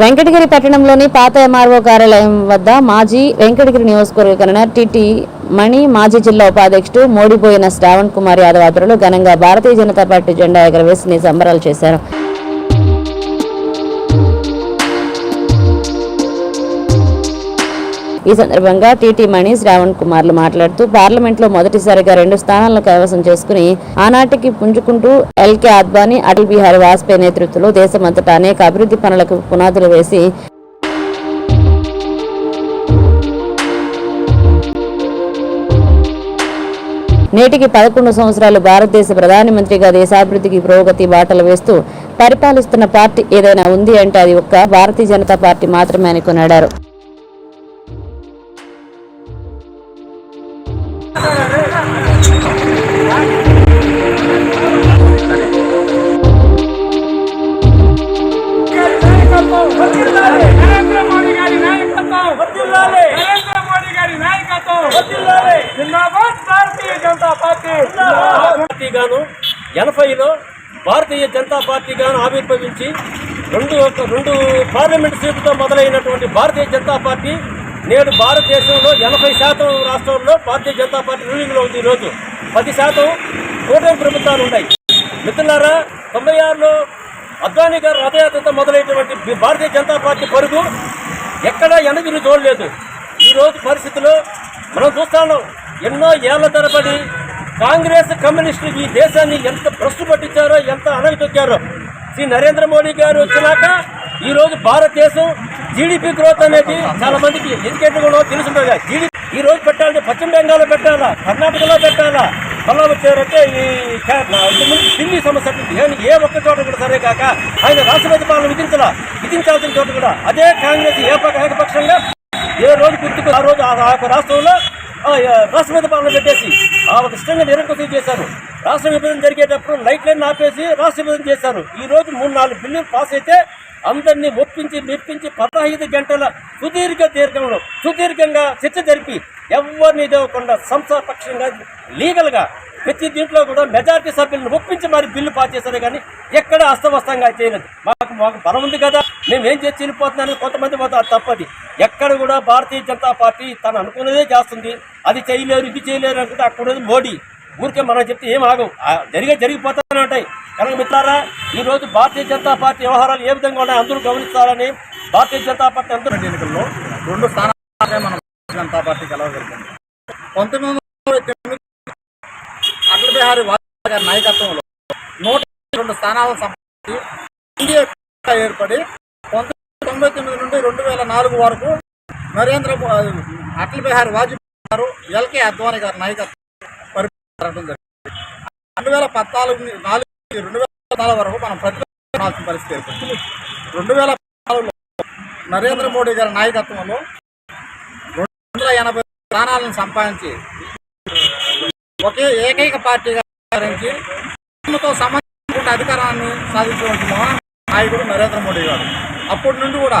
వెంకటగిరి పట్టణంలోని పాత ఎంఆర్ఓ కార్యాలయం వద్ద మాజీ వెంకటగిరి నియోజకవర్గ కన్వీనర్ టిటి మణి మాజీ జిల్లా ఉపాధ్యక్షుడు మోడిపోయిన శ్రావణ్ కుమార్ యాదవ్ ఆధ్వర్యంలో ఘనంగా భారతీయ జనతా పార్టీ జెండా ఎగరవేసి సంబరాలు చేశారు. ఈ సందర్భంగా టీటీ మణి శ్రావణ్ కుమార్లు మాట్లాడుతూ పార్లమెంట్లో మొదటిసారిగా రెండు స్థానాలను కైవసం చేసుకుని ఆనాటికి పుంజుకుంటూ ఎల్కే అద్వానీ అటల్ బిహారీ వాజ్పేయి నేతృత్వంలో దేశమంతటా అనేక అభివృద్ధి పనులకు పునాదులు వేసి నేటికి పదకొండు సంవత్సరాలు భారతదేశ ప్రధానమంత్రిగా దేశాభివృద్ధికి పురోగతి బాటలు వేస్తూ పరిపాలిస్తున్న పార్టీ ఏదైనా ఉంది అంటే అది ఒక్క భారతీయ జనతా పార్టీ మాత్రమే అని కొన్నాడారు పార్టీగాను ఎనభైలో భారతీయ జనతా పార్టీగాను ఆవిర్భవించి రెండు రెండు పార్లమెంట్ సీట్లతో మొదలైనటువంటి భారతీయ జనతా పార్టీ నేడు భారతదేశంలో ఎనభై శాతం రాష్ట్రాల్లో భారతీయ జనతా పార్టీ రూలింగ్లో ఉంది ఈరోజు. పది శాతం కూటమి ప్రభుత్వాలు ఉన్నాయి. మిత్రులారా తొంభై ఆరులో అద్వానీ గారు రథయాత్రతో మొదలైనటువంటి భారతీయ జనతా పార్టీ పరుగు ఎక్కడా వెనక్కి చూడలేదు. ఈరోజు రోజు పరిస్థితిలో మనం చూస్తాను ఎన్నో ఏళ్ళ తరబడి కాంగ్రెస్ కమ్యూనిస్టులు ఈ దేశాన్ని ఎంత భ్రష్టు పట్టించారో ఎంత అణగతొక్కారో శ్రీ నరేంద్ర మోడీ గారు వచ్చినాక ఈ రోజు భారతదేశం జీడిపి గ్రోత్ అనేది చాలా మందికి ఎడ్యుకేటెడ్ కూడా తెలుసుంటుంది. జీడి ఈ రోజు పెట్టాలంటే పశ్చిమ బెంగాల్లో పెట్టాలా కర్ణాటకలో పెట్టాలా? మళ్ళా వచ్చారంటే ఈ కా- ఢిల్లీ సమస్య ఏ- ఒక్క చోట కూడా సరే కాక ఆయన రాష్ట్రపతి పాలన విధించాల విధించాల్సిన చోట కూడా అదే కాంగ్రెస్ ఏపక ఏకపక్షంగా ఏ రోజు గుర్తుకు ఆ రోజు ఆ- యొక్క రాష్ట్రంలో రాష్ట్రపతి పాలన పెట్టేసి ఆ ఒక ఇష్టంగా నిరంకుశం చేశారు. రాష్ట్ర విభజన జరిగేటప్పుడు లైట్లైన్ ఆపేసి రాష్ట్ర విభజన చేశారు. ఈ రోజు మూడు నాలుగు బిల్లులు పాస్ అయితే అందరినీ ఒప్పించి మెప్పించి పదహైదు గంటల సుదీర్ఘ దీర్ఘంలో సుదీర్ఘంగా చర్చ జరిపి ఎవరిని ఇవ్వకుండా సంస్థాపక్షంగా లీగల్గా ప్రతి దీంట్లో కూడా మెజారిటీ సభ్యులను ఒప్పించి మరి బిల్లు పాస్ చేశారు కానీ ఎక్కడ అస్తవస్తంగా చేయలేదు. మాకు మాకు బలం ఉంది కదా మేము ఏం చేసి వెళ్ళిపోతున్నాను కొంతమంది పోతే తప్పది. ఎక్కడ కూడా భారతీయ జనతా పార్టీ తను అనుకున్నదే చేస్తుంది. అది చేయలేరు ఇది చేయలేరు అనుకుంటే అక్కడ మోడీ. ఊరికే మనం చెప్తే ఏం ఆగవు జరిగే జరిగిపోతూనే ఉంటాయి. కనుక మిత్రారా ఈ రోజు భారతీయ జనతా పార్టీ వ్యవహారాలు ఏ విధంగా ఉన్నాయి అందరూ గమనిస్తారని భారతీయ జనతా పార్టీ అందరూ ఎన్నికల్లో రెండు స్థానాలే మనం జనతా పార్టీ గెలవగలిగింది పంతొమ్మిది వందల తొమ్మిది అటల్ బిహారీ వాజ్పేయి గారి నాయకత్వంలో నూట రెండు స్థానాలను సంపాదించి ఎన్డీఏ ఏర్పడి పంతొమ్మిది తొంభై తొమ్మిది నుండి రెండు వేల నాలుగు వరకు నరేంద్ర అటల్ బిహారీ వాజ్పేయి గారు ఎల్కే అద్వానీ గారి నాయకత్వం రెండు వేల పద్నాలుగు నాలుగు రెండు వేల పద్నాలుగు వరకు మనం ప్రతిపాదించాల్సిన పరిస్థితి ఏర్పడింది. రెండు వేల పద్నాలుగులో నరేంద్ర మోడీ గారి నాయకత్వంలో రెండు వందల ఎనభై స్థానాలను సంపాదించి ఒకే ఏకైక పార్టీగా వ్యవహరించి తో సంబంధించిన అధికారాన్ని సాధించినటువంటి మహాన్ నాయకుడు నరేంద్ర మోడీ గారు. అప్పటి నుండి కూడా